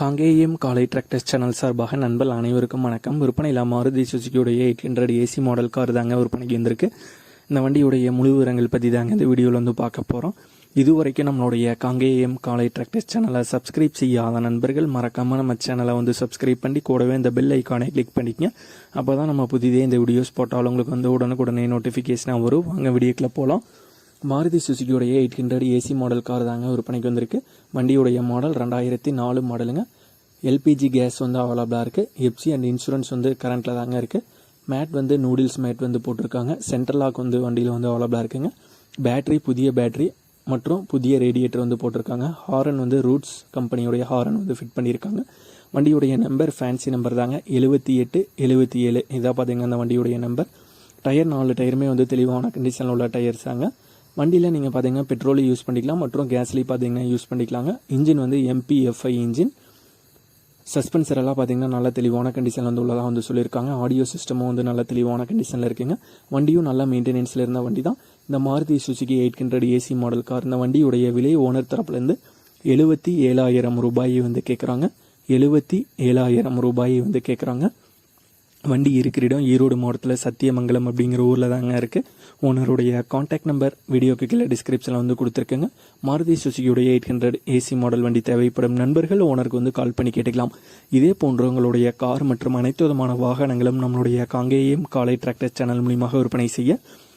காங்கேயம் காலை tractors channel சார்பாக நண்பர் அனைவருக்கும் வணக்கம். விற்பனையில் Maruti சுசுக்கியுடைய eight hundred AC model car தாங்க விற்பனைக்கு வந்திருக்கு. இந்த வண்டியுடைய முழு விவரங்கள் பற்றி தாங்க இந்த வீடியோவில் வந்து பார்க்க போகிறோம் இதுவரைக்கும் நம்மளுடைய காங்கேயம் காலை டிராக்டர்ஸ் சேனலை சப்ஸ்கிரைப் செய்யாத நண்பர்கள் மறக்காமல் நம்ம சேனலை வந்து சப்ஸ்கிரைப் பண்ணி கூடவே இந்த பெல் ஐக்கானை கிளிக் பண்ணிக்கங்க. அப்போ தான் நம்ம புதிதே இந்த வீடியோஸ் போட்டாலும் உங்களுக்கு வந்து உடனுக்குடனே நோட்டிஃபிகேஷனாக வரும். வாங்க வீடியோக்கில் போகலாம் Maruti சுசுக்கியோடைய eight hundred AC model car தாங்க விற்பனைக்கு வந்திருக்கு. வண்டியுடைய மாடல் ரெண்டாயிரத்தி நாலு மாடலுங்க எல்பிஜி கேஸ் வந்து அவைலபிளாக இருக்குது எப்சி அண்ட் இன்சூரன்ஸ் வந்து கரண்ட்டில் தாங்க இருக்குது மேட் வந்து நூடுல்ஸ் மேட் வந்து போட்டிருக்காங்க. சென்ட்ரல் லாக் வந்து வண்டியில் வந்து அவைலபிளாக இருக்குங்க. பேட்டரி புதிய பேட்டரி மற்றும் புதிய ரேடியேட்டர் வந்து போட்டிருக்காங்க. ஹாரன் வந்து ரூட்ஸ் கம்பெனியுடைய ஹாரன் வந்து ஃபிட் பண்ணியிருக்காங்க. வண்டியுடைய நம்பர் ஃபேன்சி நம்பர் தாங்க. எழுபத்தி எட்டு எழுபத்தி ஏழு. இதாக பார்த்தீங்கன்னா அந்த வண்டியுடைய நம்பர் டயர் நாலு டயருமே வந்து தெளிவான கண்டிஷனில் உள்ள டயர்ஸ் தாங்க. வண்டியில் நீங்கள் பார்த்தீங்கன்னா பெட்ரோலும் யூஸ் பண்ணிக்கலாம் மற்றும் கேஸ்லேயும் பார்த்தீங்கன்னா யூஸ் பண்ணிக்கலாங்க. இன்ஜின் வந்து எம்பிஎஃப்ஐ இன்ஜின் சஸ்பென்சர் எல்லாம் பார்த்தீங்கன்னா நல்ல தெளிவான கண்டிஷனில் வந்து உள்ளதாக வந்து சொல்லியிருக்காங்க. ஆடியோ சிஸ்டமும் வந்து நல்ல தெளிவான கண்டிஷனில் இருக்குங்க. வண்டியும் நல்லா மெயின்டெனன்ஸில் இருந்த வண்டி தான் இந்த Maruti Suzuki eight hundred AC model car இந்த வண்டியுடைய விலை ஓனர் தரப்புலேருந்து எழுபத்தி ஏழாயிரம் ரூபாயை வந்து கேட்குறாங்க எழுபத்தி ஏழாயிரம் ரூபாயை வந்து கேட்குறாங்க வண்டி இருக்கிற இடம் ஈரோடு மாவட்டத்தில் சத்தியமங்கலம் அப்படிங்கிற ஊரில் தாங்க இருக்குது ஓனருடைய காண்டாக்ட் நம்பர் வீடியோக்கு கீழே டிஸ்கிரிப்ஷனில் வந்து கொடுத்துருக்கேங்க. மாருதி சுசுகியுடைய எயிட் ஹண்ட்ரட் ஏசி மாடல் வண்டி தேவைப்படும் நண்பர்கள் ஓனருக்கு வந்து கால் பண்ணி கேட்டுக்கலாம். இதே போன்றவங்களுடைய கார் மற்றும் அனைத்து விதமான வாகனங்களும் நம்மளுடைய காங்கேயம் காலை டிராக்டர் சேனல் மூலியமாக விற்பனை செய்ய